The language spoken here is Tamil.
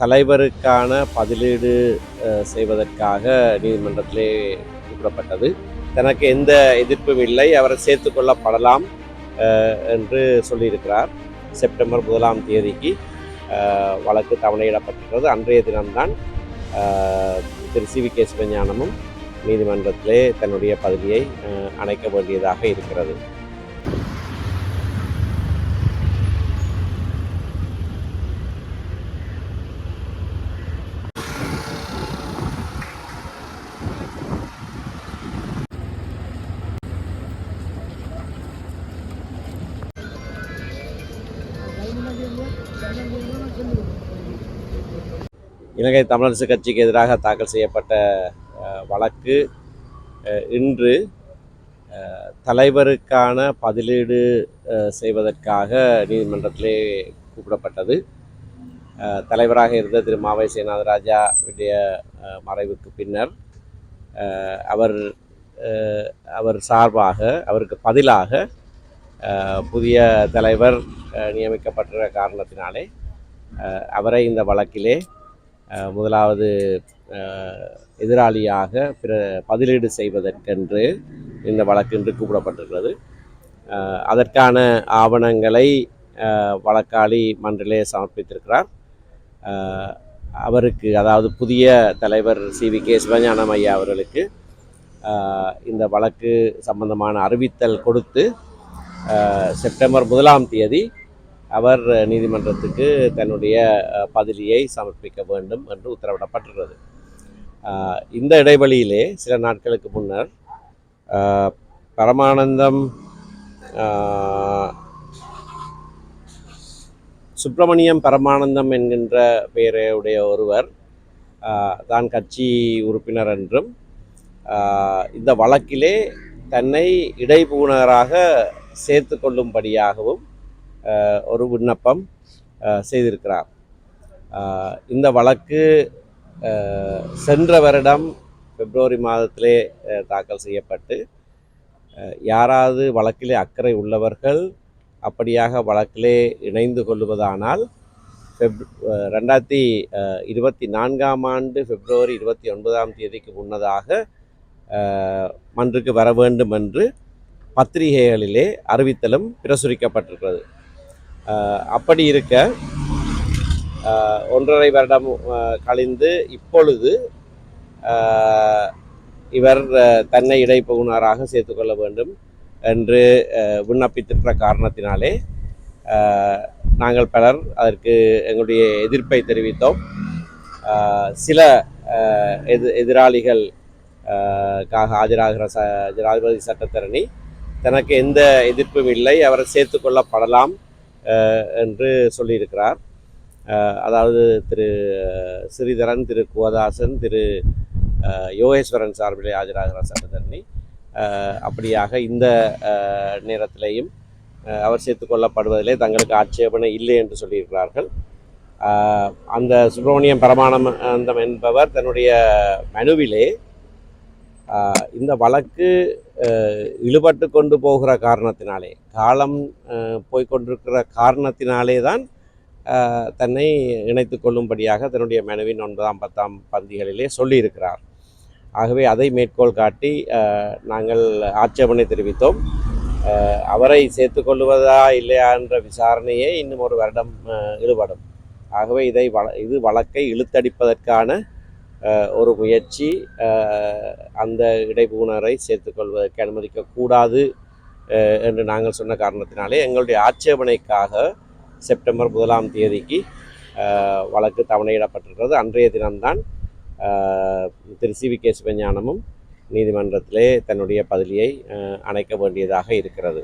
தலைவருக்கான பதிலீடு செய்வதற்காக நீதிமன்றத்திலே கூப்பிடப்பட்டது தனக்கு எந்த எதிர்ப்பும் இல்லை. அவரை சேர்த்துக்கொள்ளப்படலாம் கொள்ளப்படலாம் என்று சொல்லியிருக்கிறார். செப்டம்பர் முதலாம் தேதிக்கு வழக்கு தவணையிடப்பட்டிருக்கிறது. அன்றைய தினம்தான் திரு சி வி கே சிவஞானமும் நீதிமன்றத்திலே தன்னுடைய பதவியை அணைக்க வேண்டியதாக இருக்கிறது. இலங்கை தமிழரசு கட்சிக்கு எதிராக தாக்கல் செய்யப்பட்ட வழக்கு இன்று தலைவருக்கான பதிலீடு செய்வதற்காக நீதிமன்றத்திலே கூப்பிடப்பட்டது. தலைவராக இருந்த திரு. மாவை சேனாதராஜாவுடைய மறைவுக்கு பின்னர் அவர் அவர் சார்பாக அவருக்கு பதிலாக புதிய தலைவர் நியமிக்கப்பட்ட காரணத்தினாலே அவரை இந்த வழக்கிலே முதலாவது எதிராளியாக பிற பதிலீடு செய்வதற்கென்று இந்த வழக்கு இன்று கூப்பிடப்பட்டிருக்கிறது. அதற்கான ஆவணங்களை வழக்காளி மன்றிலே சமர்ப்பித்திருக்கிறார். அவருக்கு அதாவது புதிய தலைவர் சி. வி. கே. சிவஞானம் ஐயா அவர்களுக்கு இந்த வழக்கு சம்பந்தமான அறிவித்தல் கொடுத்து செப்டம்பர் முதலாம் தேதி அவர் நீதிமன்றத்துக்கு தன்னுடைய பதிலியை சமர்ப்பிக்க வேண்டும் என்று உத்தரவிடப்பட்டுள்ளது. இந்த இடைவெளியிலே சில நாட்களுக்கு முன்னர் பரமானந்தம் சுப்பிரமணியம் பரமானந்தம் என்கின்ற பெயருடைய ஒருவர் தான் கட்சி உறுப்பினர் என்றும் இந்த வழக்கிலே தன்னை இடைபூணராக சேர்த்து கொள்ளும்படியாகவும் ஒரு விண்ணப்பம் செய்திருக்கிறார். இந்த வழக்கு சென்ற வருடம் பிப்ரவரி மாதத்திலே தாக்கல் செய்யப்பட்டு யாராவது வழக்கிலே அக்கறை உள்ளவர்கள் அப்படியாக வழக்கிலே இணைந்து கொள்வதானால் ஃபெப் ரெண்டாயிரத்தி இருபத்தி நான்காம் ஆண்டு பிப்ரவரி இருபத்தி ஒன்பதாம் தேதிக்கு முன்னதாக மன்றுக்கு வர வேண்டும் என்று பத்திரிகைகளிலே அறிவித்தலும் பிரசுரிக்கப்பட்டிருக்கிறது. அப்படி இருக்க ஒன்றரை வருடம் கழிந்து இப்பொழுது இவர் தன்னை இடைப்புகுனராக சேர்த்துக்கொள்ள வேண்டும் என்று விண்ணப்பித்திருக்கிற காரணத்தினாலே நாங்கள் பலர் அதற்கு எங்களுடைய எதிர்ப்பை தெரிவித்தோம். சில எது எதிராளிகள் காக ஆஜராகிற ச ஜனாதிபதி சட்டத்தரணி தனக்கு எந்த எதிர்ப்பும் இல்லை அவரை சேர்த்துக்கொள்ளப்படலாம் கொள்ளப்படலாம் என்று சொல்லியிருக்கிறார். அதாவது திரு ஸ்ரீதரன் திரு குவதாசன் திரு யோகேஸ்வரன் சார்பிலே ஆஜராகிற சட்டத்தரணி. அப்படியாக இந்த நேரத்திலேயும் அவர் அவர் சேர்த்துக்கொள்ளப்படுவதிலே தங்களுக்கு ஆட்சேபனை இல்லை என்று சொல்லியிருக்கிறார்கள். அந்த சுப்பிரமணியம் பரமானந்தம் என்பவர் தன்னுடைய மனுவிலே இந்த வழக்கு இழுபட்டு கொண்டு போகிற காரணத்தினாலே காலம் போய்கொண்டிருக்கிற போய்க்கொண்டிருக்கிற காரணத்தினாலே தான் தன்னை இணைத்து கொள்ளும்படியாக தன்னுடைய மனைவின் ஒன்பதாம் பத்தாம் பந்திகளிலே சொல்லியிருக்கிறார். ஆகவே அதை மேற்கோள் காட்டி நாங்கள் ஆட்சேபனை தெரிவித்தோம். அவரை சேர்த்து கொள்ளுவதா இல்லையா என்ற விசாரணையே இன்னும் ஒரு வருடம் ஈடுபடும் ஆகவே இதை வள இது வழக்கை இழுத்தடிப்பதற்கான ஒரு முயற்சி அந்த இடைபூணரை சேர்த்துக்கொள்வதற்கு அனுமதிக்கக்கூடாது என்று நாங்கள் சொன்ன காரணத்தினாலே எங்களுடைய ஆட்சேபனைக்காக செப்டம்பர் முதலாம் தேதிக்கு வழக்கு தவணையிடப்பட்டிருக்கிறது. அன்றைய தினம்தான் திரு சி வி கே சிவஞானமும் நீதிமன்றத்திலே தன்னுடைய பதிலியை அணைக்க வேண்டியதாக இருக்கிறது.